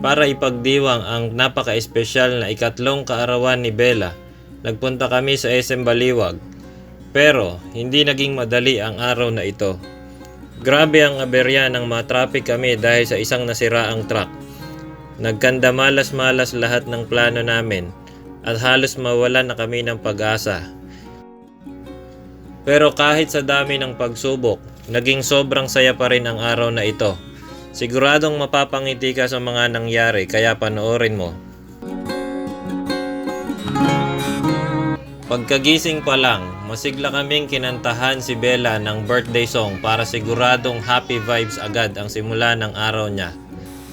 Para ipagdiwang ang napaka-espesyal na ikatlong kaarawan ni Bella, nagpunta kami sa SM Baliwag. Pero hindi naging madali ang araw na ito. Grabe ang aberya ng mga traffic kami dahil sa isang nasiraang truck. Nagkanda malas-malas lahat ng plano namin at halos mawalan na kami ng pag-asa. Pero kahit sa dami ng pagsubok, naging sobrang saya pa rin ang araw na ito. Siguradong mapapangiti ka sa mga nangyari kaya panoorin mo. Pagkagising pa lang, masigla kaming kinantahan si Bella ng birthday song para siguradong happy vibes agad ang simula ng araw niya.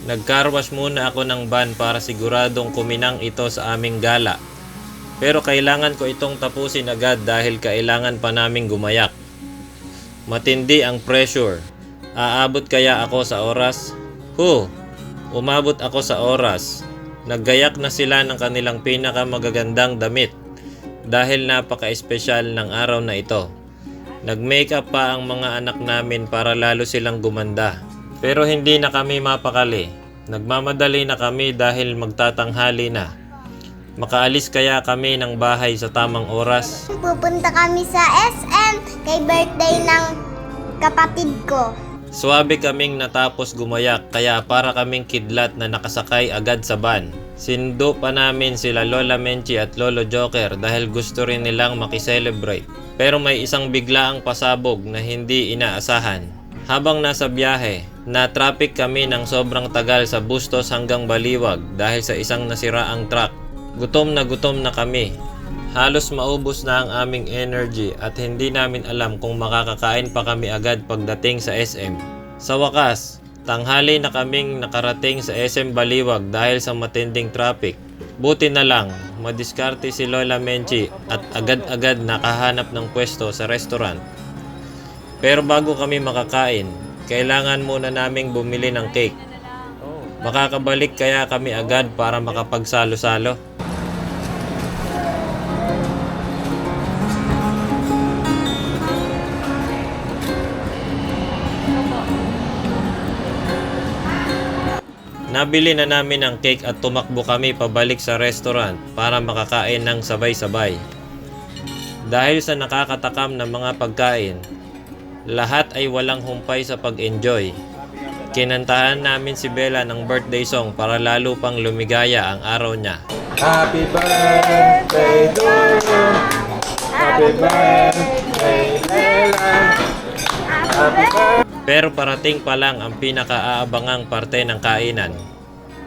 Nagkarwash muna ako ng van para siguradong kuminang ito sa aming gala. Pero kailangan ko itong tapusin agad dahil kailangan pa naming gumayak. Matindi ang pressure. Aabot kaya ako sa oras? Hu! Umabot ako sa oras. Naggayak na sila ng kanilang pinakamagagandang damit dahil napaka-espesyal ng araw na ito. Nag-makeup pa ang mga anak namin para lalo silang gumanda. Pero hindi na kami mapakali. Nagmamadali na kami dahil magtatanghali na. Makaalis kaya kami ng bahay sa tamang oras? Pupunta kami sa SM kay birthday ng kapatid ko. Suwabe kaming natapos gumayak kaya para kaming kidlat na nakasakay agad sa van. Sindo pa namin sila Lola Menchi at Lolo Joker dahil gusto rin nilang makiselebrate. Pero may isang biglaang pasabog na hindi inaasahan. Habang nasa biyahe, na-traffic kami ng sobrang tagal sa Bustos hanggang Baliwag dahil sa isang nasiraang truck. Gutom na gutom na kami. Halos maubos na ang aming energy at hindi namin alam kung makakakain pa kami agad pagdating sa SM. Sa wakas, tanghali na kaming nakarating sa SM Baliwag dahil sa matinding traffic. Buti na lang, madiskarte si Lola Menchi at agad-agad nakahanap ng pwesto sa restaurant. Pero bago kami makakain, kailangan muna naming bumili ng cake. Makakabalik kaya kami agad para makapagsalo-salo? Nabili na namin ang cake at tumakbo kami pabalik sa restaurant para makakain ng sabay-sabay. Dahil sa nakakatakam na mga pagkain, lahat ay walang humpay sa pag-enjoy. Kinantahan namin si Bella ng birthday song para lalo pang lumigaya ang araw niya. Happy birthday to you. Happy birthday, Lela. Happy birthday. Pero parating pa lang ang pinakaaabangang parte ng kainan.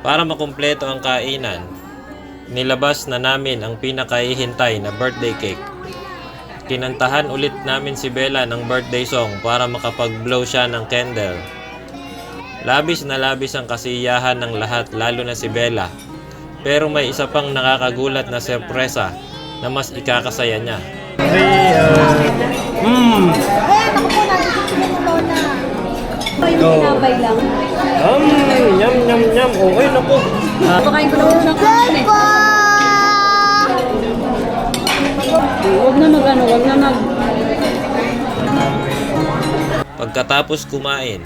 Para makumpleto ang kainan, nilabas na namin ang pinakahihintay na birthday cake. Kinantahan ulit namin si Bella ng birthday song para makapag-blow siya ng candle. Labis na labis ang kasiyahan ng lahat lalo na si Bella. Pero may isa pang nakakagulat na sorpresa na mas ikakasaya niya. Mmm. Tinapay lang. Um, yum, yum, yum. Okay na po. Ah, Pakain ko kanin eh. Po! Huwag na mag ano, huwag na mag... Pagkatapos kumain,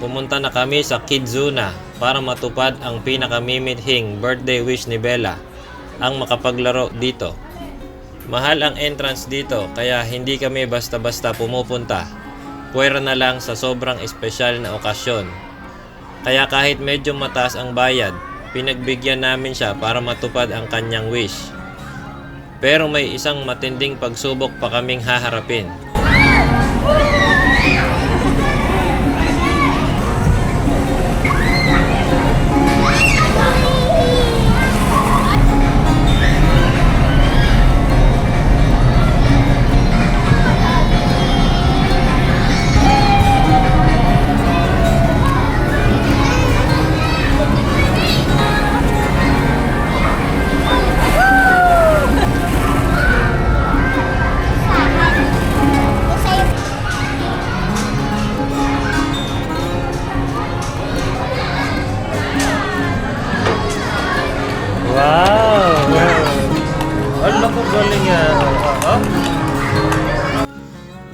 pumunta na kami sa Kidzuna para matupad ang pinakamimithing birthday wish ni Bella, ang makapaglaro dito. Mahal ang entrance dito kaya hindi kami basta-basta pumupunta. Pwera na lang sa sobrang espesyal na okasyon. Kaya kahit medyo mataas ang bayad, pinagbigyan namin siya para matupad ang kanyang wish. Pero may isang matinding pagsubok pa kaming haharapin.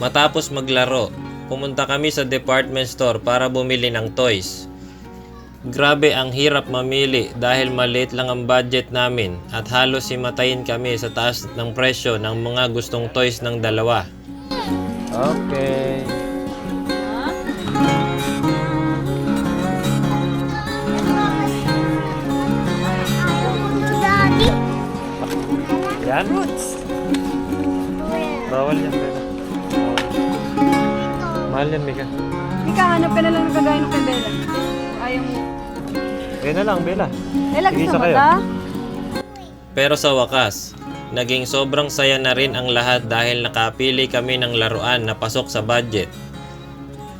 Matapos maglaro, pumunta kami sa department store para bumili ng toys. Grabe ang hirap mamili dahil maliit lang ang budget namin at halos himatayin kami sa taas ng presyo ng mga gustong toys ng dalawa. Okay. Yan. Bawal yan, Bella. Mahal yan, Mika. Ika, hanap ka na lang ng kagaya ng kay Bella. Ayaw mo. Kaya na lang, Bella. Bella, Sige, gusto mo sakay, ta? Pero sa wakas, naging sobrang saya na rin ang lahat dahil nakapili kami ng laruan na pasok sa budget.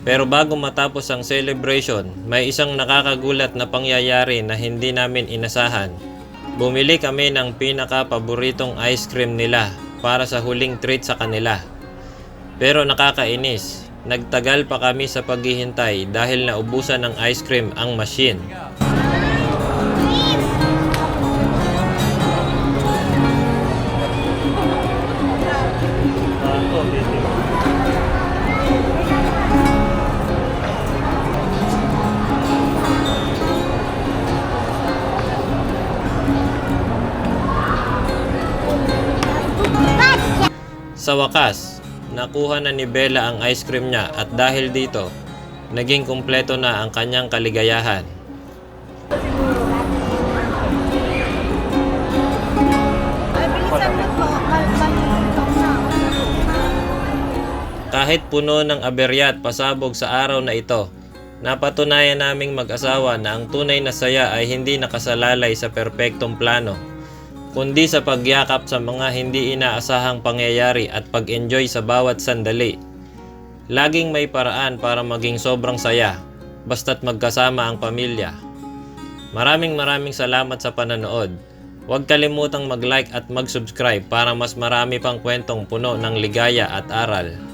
Pero bago matapos ang celebration, may isang nakakagulat na pangyayari na hindi namin inasahan. Bumili kami ng pinaka-paboritong ice cream nila para sa huling treat sa kanila. Pero nakakainis, nagtagal pa kami sa paghihintay dahil naubusan ng ice cream ang machine. Sa wakas, nakuha na ni Bella ang ice cream niya at dahil dito, naging kumpleto na ang kanyang kaligayahan. Kahit puno ng aberya at pasabog sa araw na ito, napatunayan naming mag-asawa na ang tunay na saya ay hindi nakasalalay sa perpektong plano, kundi sa pagyakap sa mga hindi inaasahang pangyayari at pag-enjoy sa bawat sandali. Laging may paraan para maging sobrang saya, basta't magkasama ang pamilya. Maraming maraming salamat sa pananood. Huwag kalimutang mag-like at mag-subscribe para mas marami pang kwentong puno ng ligaya at aral.